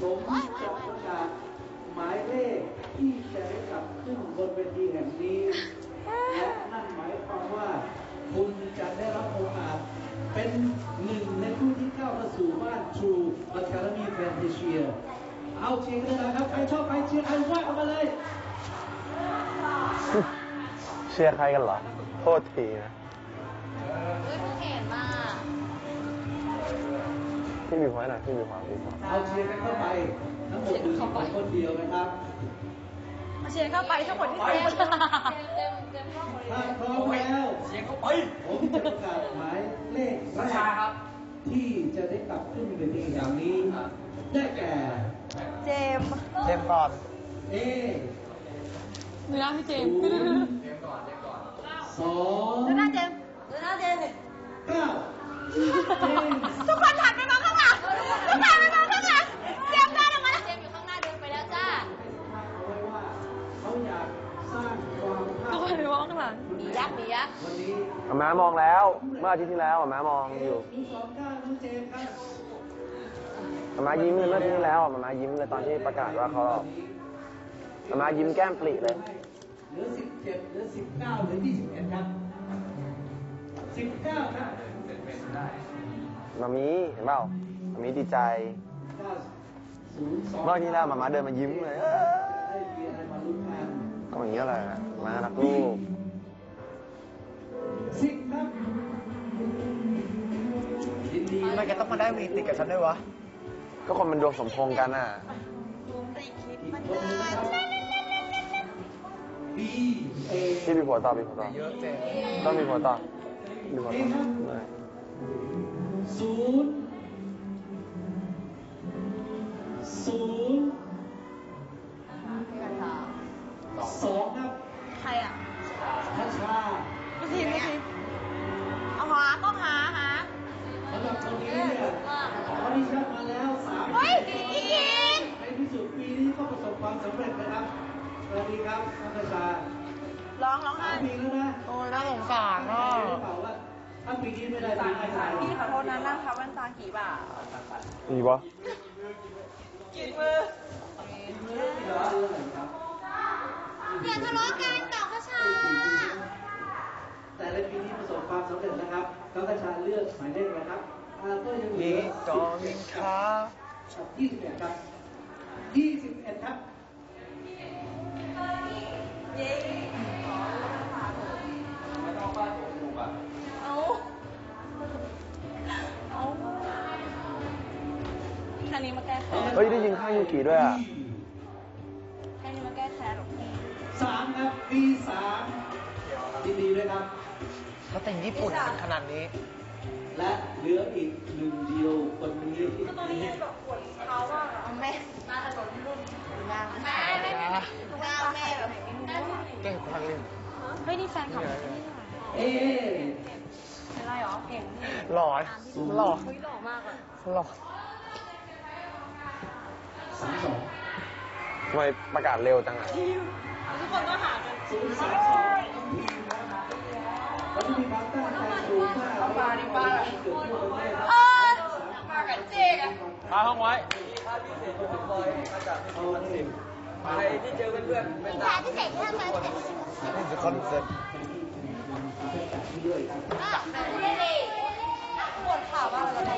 สมจะประกาศหมายเลขที่จะได้กลับขึ้นบนเวทีแห่งนี้และนั่นหมายความว่าคุณจะได้รับโอกาสเป็นหนึ่งในผู้ที่ก้าวมาสู่บ้าน True Academy Fantasia เอาเชียร์กันเลยนะครับใครชอบใครเชียร์ใครว่ากันมาเลยเชียร์ใครกันเหรอโทษทีนะ พี่มีพอยต์หน่อยพี่มีพอยต์มีพอยต์เอาเชียร์กันเข้าไปทั้งหมดอยู่ที่ผมคนเดียวนะครับเชียร์เข้าไปทั้งหมดที่เต็มเต็มเต็มเต็มเข้าไปถ้าพร้อมแล้วเสียงเข้าไปผมจะประกาศหมายเลขแรราชากครับ ที่จะได้กลับขึ้นเวทีอย่างนี้ ได้แก่ เจมส์เจมก่อนเอดูหน้าพี่เจมส์ศูนย์เสียงก่อนเสียงก่อนสองดูหน้าเจมส์ดูหน้าเจมส์เก้า ยักษ์หนียักษ์วันนี้อาม้ามองแล้ว เมื่ออาทิตย์ที่แล้วอาม้ามองอยู่ดูสองเก้าน้องเจมส์ครับอาม้ายิ้มเลยเมื่ออาทิตย์ที่แล้วอาม้ายิ้มเลยตอนที่ประกาศว่าเขารอบอาม้ายิ้มแก้มปริเลยเหลือสิบเจ็ดเหลือสิบเก้าเหลือยี่สิบเอ็ดครับสิบเก้าครับมามีเห็นเปล่ามามีดีใจเก้าศูนย์สองเมื่ออาทิตย์ที่แล้วมาม้าเดินมายิ้มเลยเอ้ยได้มีอะไรมาลุ้นกันต้องอย่างนี้แหละมารักลูก แกต้องมาได้วีติดกับฉันด้วยวะ ก็คนมันดวงสมพงษ์กันอะ พี่มีผัวต่อมีผัวต่อต้องมีผัวต่อมีผัวต่อไม่ศูนย์ศูนย์ ความสำเร็จนะครับ สวัสดีครับพัชราร้องร้องไห้สามปีแล้วนะโอ้ยน่าสงสารอะรู้เปล่าว่าถ้าปีนี้ไม่ได้ปีหน้าจะพี่ขอโทษนะนั่งทับแว่นตากี่บาทมีปะกินมืออย่าทะเลาะกันต่อกระชา แต่ในปีนี้ประสบความสำเร็จนะครับก้าวกระชาเลือกหมายเลขอะไรครับอ่าก็ยังเหลืนี่อจอมินคายี่สิบเอ็ดครับ ยี่สิบเอ็ดครับเย้เอาเอาแค่นี้มาแก้แค้นเฮ้ยได้ยินข้างยูกิด้วยอะแค่นี้มาแก้แค้นหรอกพี่สามครับปีสามยินดีด้วยครับ เขาแต่งญี่ปุ่นกันขนาดนี้ และเหลืออีกหนึ่งเดียวคนนี้ตอนนี้แบบปวดเท้ามากอะแม่หน้าถนนรุ่นงานแม่แม่หน้าแม่แบบ เก่งครั้งหนึ่ง เฮ้ยนี่แฟนของเอ๊ะอะไรหรอเก่งหล่อหล่อเฮ้ยหล่อมากอะหล่อสามสองทำไมประกาศเร็วจังอะทุกคนก็หากันศูนย์สามสองแล้วที่มีความตั้งใจสูงมากเอามาดิป้าเกิดขึ้นประเทศเออมากันเจ๊กันพาห้องไว้ ใครที่เจอเพื่อนๆเป็นแฟนที่เจองนั้นเสร็จนี่คือคอนเซ็ปต์ด้ยครับอะไม่ได้ปวดขาบ้างอะไร